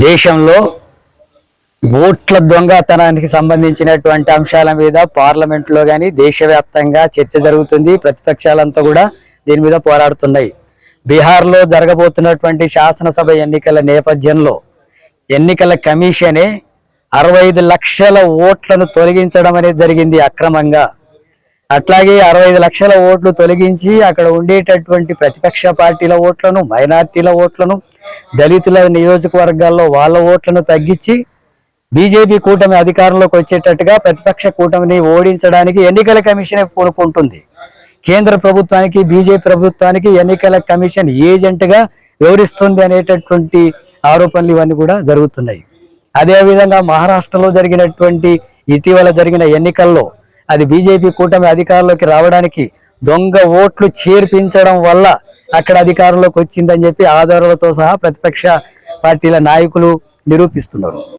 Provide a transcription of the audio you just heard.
దేశంలో ఓట్ల దొంగతనానికి సంబంధించినటువంటి అంశాల మీద పార్లమెంట్లో గాని దేశవ్యాప్తంగా చర్చ జరుగుతుంది. ప్రతిపక్షాలంతా కూడా దీని మీద పోరాడుతున్నాయి. బీహార్లో జరగబోతున్నటువంటి శాసనసభ ఎన్నికల నేపథ్యంలో ఎన్నికల కమిషనే అరవై ఐదు లక్షల ఓట్లను తొలగించడం అనేది జరిగింది అక్రమంగా. అట్లాగే అరవై లక్షల ఓట్లు తొలగించి అక్కడ ఉండేటటువంటి ప్రతిపక్ష పార్టీల ఓట్లను మైనార్టీల ఓట్లను దళితుల నియోజకవర్గాల్లో వాళ్ళ ఓట్లను తగ్గించి బీజేపీ కూటమి అధికారంలోకి వచ్చేటట్టుగా ప్రతిపక్ష కూటమిని ఓడించడానికి ఎన్నికల కమిషన్ పూనుకుంటుంది కేంద్ర ప్రభుత్వానికి బీజేపీ ప్రభుత్వానికి ఎన్నికల కమిషన్ ఏజెంట్గా వివరిస్తుంది అనేటటువంటి ఆరోపణలు ఇవన్నీ కూడా జరుగుతున్నాయి. అదేవిధంగా మహారాష్ట్రలో జరిగినటువంటి ఇటీవల జరిగిన ఎన్నికల్లో అది బీజేపీ కూటమి అధికారంలోకి రావడానికి దొంగ ఓట్లు చేర్పించడం వల్ల అక్కడ అధికారంలోకి వచ్చిందని చెప్పి ఆధారాలతో సహా ప్రతిపక్ష పార్టీల నాయకులు నిరూపిస్తున్నారు.